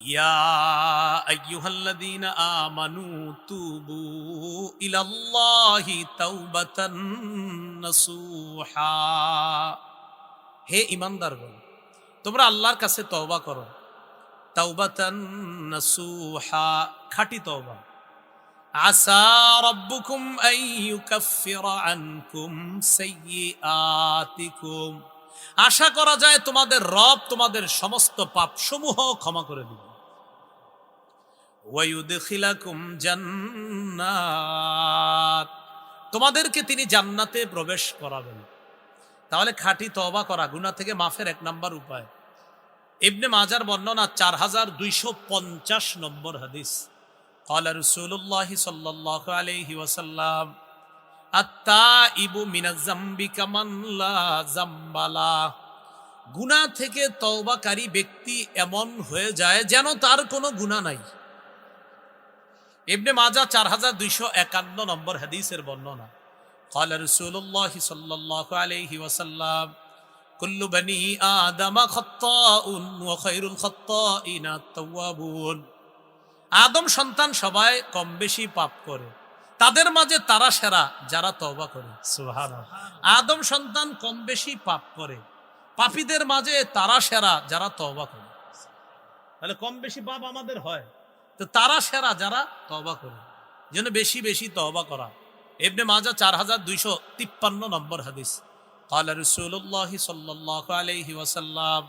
يا أيها الذين آمنوا توبوا إلى الله توبة نصوحا হে ইমানদারগণ তোমরা আল্লাহর কাছে তওবা করো তাওবাতান নাসুহা খাঁটি তওবা আসা রব্বুকুম আন ইউকাফিরা আনকুম সাইয়্যাতিকুম আশা করা যায় তোমাদের রব তোমাদের সমস্ত পাপসমূহ ক্ষমা করে দিবে ওয়ায়ুদখিলাকুম জান্নাত তোমাদেরকে তিনি জান্নাতে প্রবেশ করাবেন তাহলে খাঁটি তওবা করা গুনাহ থেকে মাফের এক নাম্বার উপায় ইবনে মাজার বর্ণনা চার হাজার দুইশো পঞ্চাশ নম্বর হাদিস قال رسول الله صلى الله عليه وسلم আত্তাইবু মিনাজ জামবি কামান লা জাম্বালা গুনাহ থেকে তওবাকারী ব্যক্তি এমন হয়ে যায় যেন তার কোনো গুনাহ নাই ইবনে মাজা চার হাজার দুইশো একান্ন নম্বর হাদিসের বর্ণনা قال رسول الله صلى الله عليه وسلم كل بني آدم خطاء وخير الخطائين التوابون আদম সন্তান সবাই কম বেশি পাপ করে তাদের মাঝে তারা সেরা যারা তওবা করে সুবহানাল্লাহ। আদম সন্তান কম বেশি পাপ করে পাপীদের মাঝে তারা সেরা যারা তওবা করে তাহলে কম বেশি পাপ আমাদের হয় তো তারা সেরা যারা তওবা করে যেন বেশি বেশি তওবা করা ইবনে মাজা চার হাজার দুইশো তিপ্পান্ন নম্বর হাদিস قال رسول الله صلى الله عليه وسلم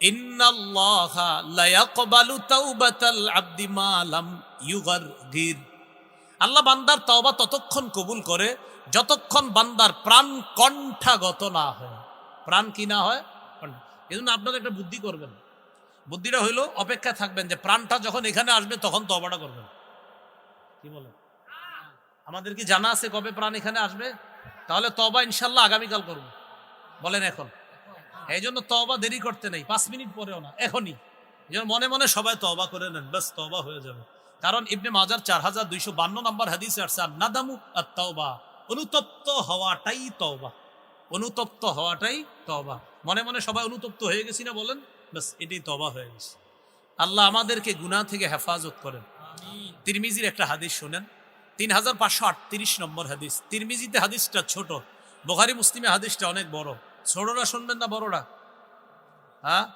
إن الله لا يقبل توبة العبد ما لم يغرغر আল্লাহ বান্দার তওবা ততক্ষণ কবুল করে যতক্ষণ বান্দার প্রাণ কণ্ঠাগত না হয় প্রাণ কি না হয় এই জন্য আপনারা একটা বুদ্ধি করবেন বুদ্ধিটা হইল অপেক্ষা থাকবেন যে প্রাণটা যখন এখানে আসবে তখন তবাটা করবেন। কি বলেন? আমাদের কি জানা আছে কবে প্রাণ এখানে আসবে? তাহলে তবা ইনশাল্লাহ আগামীকাল করব। বলেন এখন। এই জন্য তবা দেরি করতে নেই, পাঁচ মিনিট পরেও না, এখনই। এই মনে মনে সবাই তবা করে নেন, ব্যাস তবা হয়ে যাবে। কারণ ইবনে মাজার চার হাজার দুইশো বান্ন নম্বর হাদিসে আর নাদামু আর তওবা অনুতপ্ত হওয়াটাই তওবা। অনুতপ্ত হওয়াটাই তওবা। মনে মনে সবাই অনুতপ্ত হয়ে গেছি না বলেন? ব্যাস এটাই তবা হয়ে গেছে। আল্লাহ আমাদেরকে গুনাহ থেকে হেফাজত করেন। তিরমিজির একটা হাদিস শোনেন। তিন হাজার পাঁচশো আটত্রিশ নম্বর হাদিস। তিরমিজিতে হাদিসটা ছোট। বোখারি মুসলিমে হাদিসটা অনেক বড়। ছোটরা শুনবেন না বড়রা? হ্যাঁ?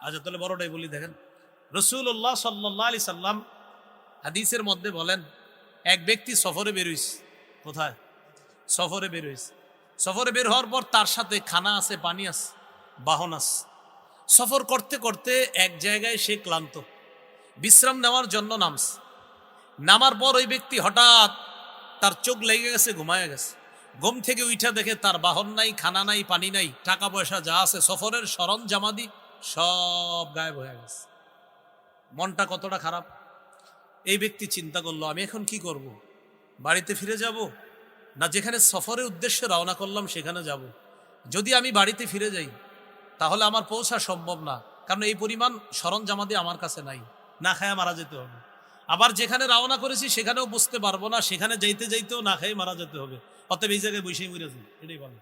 আচ্ছা তাহলে বড়টাই বলি দেখেন। রসুল্লাহ সাল্লাহ আলি সাল্লাম হাদিসের মধ্যে বলেন এক ব্যক্তি সফরে বেরোইস। কোথায়? সফরে বেরোইস। সফরে বের হওয়ার পর তার সাথে খানা আছে, পানি আছে, বাহন আছে। সফর করতে করতে এক জায়গায় সে ক্লান্ত। বিশ্রাম নেওয়ার জন্য নামস নামার পর ওই ব্যক্তি হঠাৎ তার চোখ লেগে গেছে, ঘুমায় গেছে। ঘুম থেকে উঠা দেখে তার বাহন নাই, খানা নাই, পানি নাই টাকা পয়সা যা আছে, সফরের সরঞ্জামাদি সব গায়েব হয়ে গেছে। মনটা কতটা খারাপ? এই ব্যক্তি চিন্তা করল, আমি এখন কি করব। বাড়িতে ফিরে যাব? না যেখানে সফরের উদ্দেশ্যে রওনা করলাম, সেখানে যাব। যদি আমি বাড়িতে ফিরে যাই, তাহলে আমার পৌঁছা সম্ভব না, কারণ এই পরিমাণ সরঞ্জামাদি আমার কাছে নাই। না খায় মারা যেতে হবে। আবার যেখানে রওনা করেছি, সেখানেও বুঝতে পারব না, সেখানে যাইতে যাইতেও না খেয়ে মারা যেতে হবে। অতএব এই জায়গায় বসেই যাই, এটাই বলে।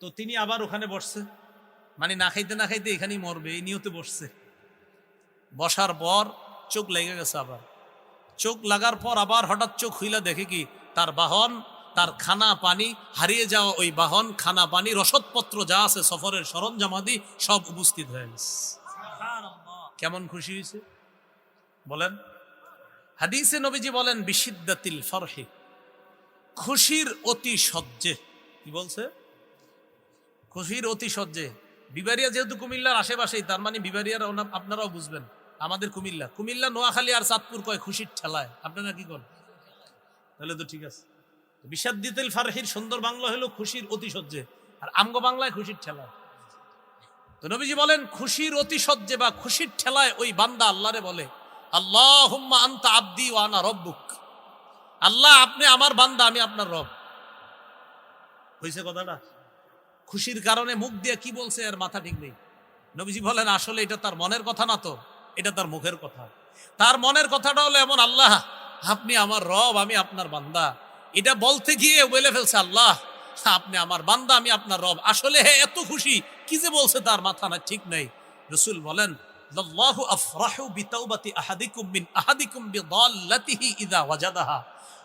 তো তিনি আবার ওখানে বসছে। মানে না খাইতে না খাইতে এখানেই মরবে, এই নিয়তে বসছে। বসার পর চোখ লেগে গেছে আবার। চোখ লাগার পর আবার হঠাৎ চোখ হইলা দেখে কি, তার বাহন তার খানা পানি হারিয়ে যাওয়া ওই বাহন খানা পানি রসদপত্র যা আছে সফরের সরঞ্জামাদি সব উপস্থিত হয়ে গেছে। কেমন খুশি হয়েছে? বলেন। হাদিসে নবীজি বলেন বিশিদ্দাতিল ফরহে। খুশির অতি সহ্যে কি বলছে? খুশির অতি সহ্যে বিবারিয়া যেহেতু কুমিল্লার আশেপাশেই তার মানে বিবারিয়ার আপনারাও বুঝবেন। আমাদের কুমিল্লা। কুমিল্লা নোয়াখালী আর চাঁদপুর কয় খুশির ঠেলায়? আপনারা কি করেন তাহলে তো ঠিক আছে। বিষাদ্দিতেল ফারহির সুন্দর বাংলা হলো খুশির অতিশয্যে, আর আমগো বাংলায় খুশির ঠেলা। তো নবীজি বলেন, খুশির অতিশয্যে বা খুশির ঠেলায় ওই বান্দা আল্লাহরে বলে আল্লাহ আন্তা আব্দি ওয়ানা রব্বুক। আল্লাহ, আপনি আমার বান্দা, আমি আপনার রব। হয়েছে কথাটা? খুশির কারণে মুখ দিয়ে কি বলছে আর মাথা ঠিক নেই। নবীজি বলেন, আসলে এটা তার মনের কথা না তো, এটা তার মুখের কথা। তার মনের কথাটা হলো এমন, আল্লাহ, আপনি আমার রব, আমি আপনার বান্দা। এটা বলতে গিয়ে বলে ফেলছে, আল্লাহ, আপনি আমার বান্দা, আমি আপনার রব। আসলে হে, এত খুশি। কি যে বলছে তার মাথা না, ঠিক নেই। রসুল বলেন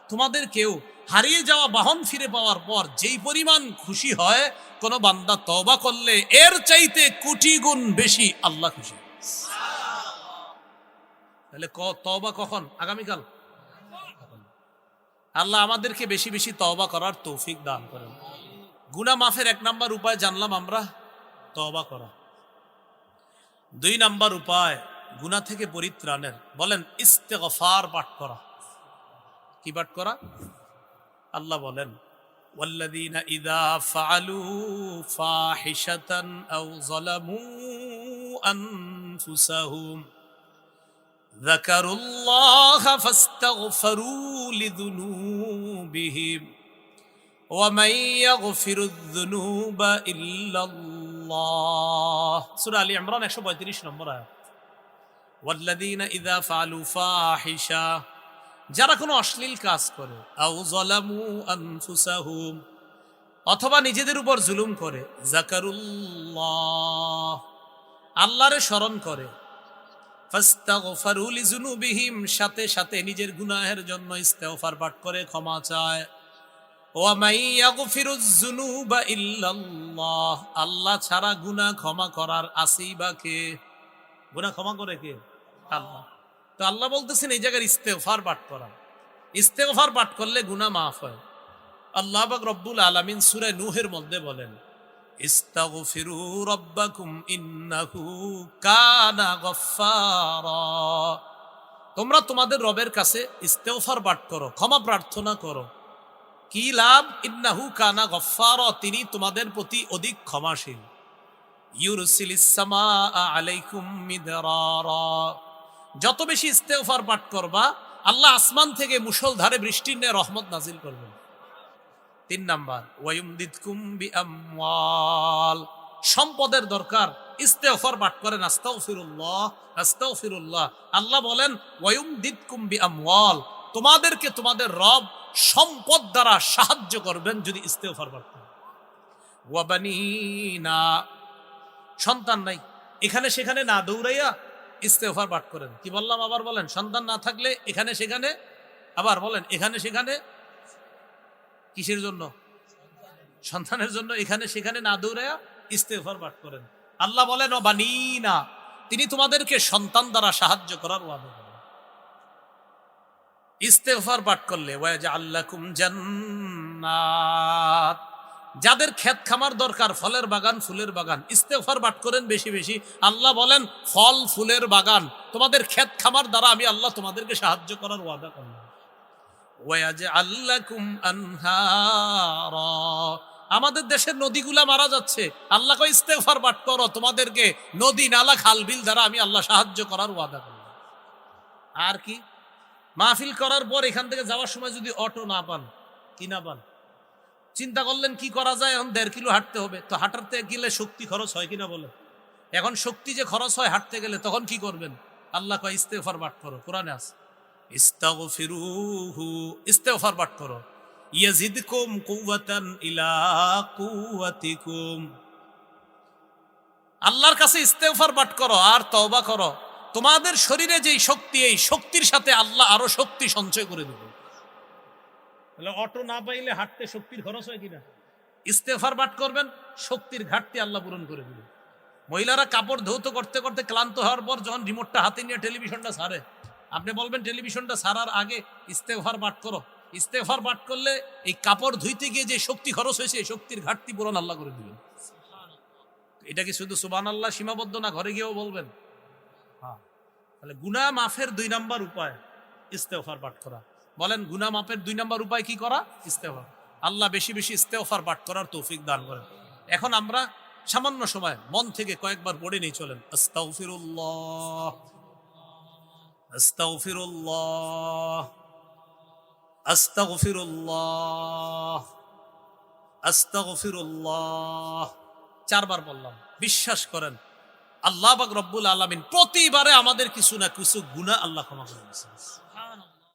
তোমাদের কেউ হারিয়ে যাওয়া বাহন ফিরে পাওয়ার পর যেই পরিমাণ খুশি হয়, কোন বান্দা তওবা করলে এর চাইতে কোটি গুণ বেশি আল্লাহ খুশি। তাহলে তওবা কখন? আগামীকাল? আল্লাহ আমাদেরকে বেশি বেশি তওবা করার তৌফিক দান করেন গুনা মাফের এক নাম্বার উপায় জানলাম আমরা তওবা করা দুই নাম্বার উপায় গুনা থেকে পরিত্রাণের বলেন ইস্তেগফার পাঠ করা কি পাঠ করা আল্লাহ বলেন والذين إذا فعلوا فاحشة أو ظلموا أنفسهم ذكروا الله فاستغفروا لذنوبهم ومن يغفر الذنوب إلا الله سورة آل عمران 135 নম্বর আয়াত والذين إذا فعلوا فاحشة যারা কোনো অশ্লীল কাজ করে আও জলামু আনফুসাহুম অথবা নিজেদের উপর জুলুম করে জাকারুল্লাহ আল্লাহরে স্মরণ করে ফাস্তাগফারু লিজুনুবিহিম সাথে সাথে নিজের গুনাহের জন্য ইস্তেগফার পাঠ করে ক্ষমা চায়। আল্লাহ ছাড়া গুনাহ ক্ষমা করার আসেই বা কে? গুনাহ ক্ষমা করে কে? আল্লাহ। তো আল্লাহ বলতেছেন, এই জায়গার ইস্তেগফার পাঠ করা। ইস্তেগফার পাঠ করলে গুনাহ মাফ হয়। আল্লাহ রব্বুল আলামিন সূরা নূহের মধ্যে বলেন তোমরা তোমাদের রবের কাছে ইস্তেগফার পাঠ করো, ক্ষমা প্রার্থনা করো। কি লাভ? ইন্নাহু কানা গফফারা, তিনি তোমাদের প্রতি অধিক ক্ষমাশীল। যত বেশি ইস্তেফার পাঠ করবা, আল্লাহ আসমান থেকে মুষলধারে বৃষ্টির ন্যায় রহমত নাজিল করবেন। তিন নাম্বার, ওয়ায়ুমদিদকুম বিআমওয়াল। সম্পদের দরকার, ইস্তেগফার পাঠ করেন, আস্তাগফিরুল্লাহ আস্তাগফিরুল্লাহ। আল্লাহ বলেন, ওয়ায়ুমদিদকুম বিআমওয়াল। তোমাদেরকে তোমাদের রব সম্পদ দ্বারা সাহায্য করবেন যদি ইস্তেগফার পাঠ করেন। ওয়াবানিনা। সন্তান নাই। এখানে সেখানে না দৌড়াইয়া ইস্তেফার পাঠ করেন। কি বললাম আবার বলেন? সন্তান না থাকলে এখানে সেখানে, আবার বলেন, এখানে সেখানে কিসের জন্য? সন্তানের জন্য। এখানে, সেখানে না দৌড়াইয়া ইস্তেফার পাঠ করেন। আল্লাহ বলেন ও বানিনা তিনি তোমাদেরকে সন্তান দ্বারা সাহায্য করার ওয়াদা করেন। ইস্তেফার পাঠ করলে জান্নাত যাদের ক্ষেত খামার দরকার, ফলের বাগান, ফুলের বাগান ইস্তেফার পাঠ করেন বেশি বেশি। আল্লাহ বলেন, ফল, ফুলের বাগান, তোমাদের ক্ষেত খামার দ্বারা আমি আল্লাহ তোমাদেরকে সাহায্য করার ওয়াদা করলাম আমাদের দেশের নদীগুলা মারা যাচ্ছে। আল্লাহ ইস্তেফার পাঠ করো, তোমাদেরকে নদী, নালা, খাল, বিল দ্বারা আমি আল্লাহ সাহায্য করার ওয়াদা করলাম। আর কি? মাহফিল করার পর এখান থেকে যাওয়ার সময় যদি অটো না পান, কি না পান? চিন্তা করলেন, কি করা যায়? এখন দেড় কিলো হাঁটতে হবে। তো হাঁটাতে গেলে শক্তি খরচ হয় কিনা বলে এখন শক্তি যে খরচ হয় হাঁটতে গেলে, তখন কি করবেন? আল্লাহ কয় ইস্তেফার পাঠ করো, কোরআনে আছে। ইস্তাগফিরুহু ইস্তেগফার পাঠ করো। ইয়াজিদকুম কুওয়াতান ইলা কুওয়াতিকুম। আল্লাহর কাছে ইস্তেগফার পাঠ করো আর তওবা করো। তোমাদের শরীরে যেই শক্তি এই শক্তির সাথে আল্লাহ আরও শক্তি সঞ্চয় করে দেবে। তাহলে অটো না পাইলে হাঁটতে শক্তির খরচ হয় কিনা? ইস্তেফার পাঠ করবেন শক্তির ঘাটতি আল্লাহ পূরণ করে দিবেন মহিলারা কাপড় ধৌত করতে করতে ক্লান্ত হওয়ার পর যখন রিমোটটা হাতে নিয়ে টেলিভিশনটা ছাড়ে আপনি বলবেন, টেলিভিশনটা ছাড়ার আগে ইস্তেফার পাঠ করো। ইস্তেফার পাঠ করলে এই কাপড় ধুইতে গিয়ে যে শক্তি খরচ হয়েছে এই শক্তির ঘাটতি পূরণ আল্লাহ করে দিবেন। এটা কি শুধু সুবান আল্লাহ সীমাবদ্ধ না ঘরে গিয়েও বলবেন? হ্যাঁ। তাহলে গুনা মাফের দুই নাম্বার উপায় ইস্তেফার পাঠ করা। বলেন গুনা মাপের দুই নাম্বার উপায় কি করা? ইস্তেফার আল্লাহ বেশি বেশি ইস্তেফার পাঠ করার তৌফিক দান করেন। এখন আমরা সামান্য সময় মন থেকে কয়েকবার পড়ে নিয়ে চলেন। আস্তাগফিরুল্লাহ الله আস্তাগফিরুল্লাহ। الله চারবার বললাম, বিশ্বাস করেন, আল্লাহ পাক রব্বুল আলামিন প্রতিবারে আমাদের কিছু না কিছু গুনাহ আল্লাহ ক্ষমা করে দিয়েছেন।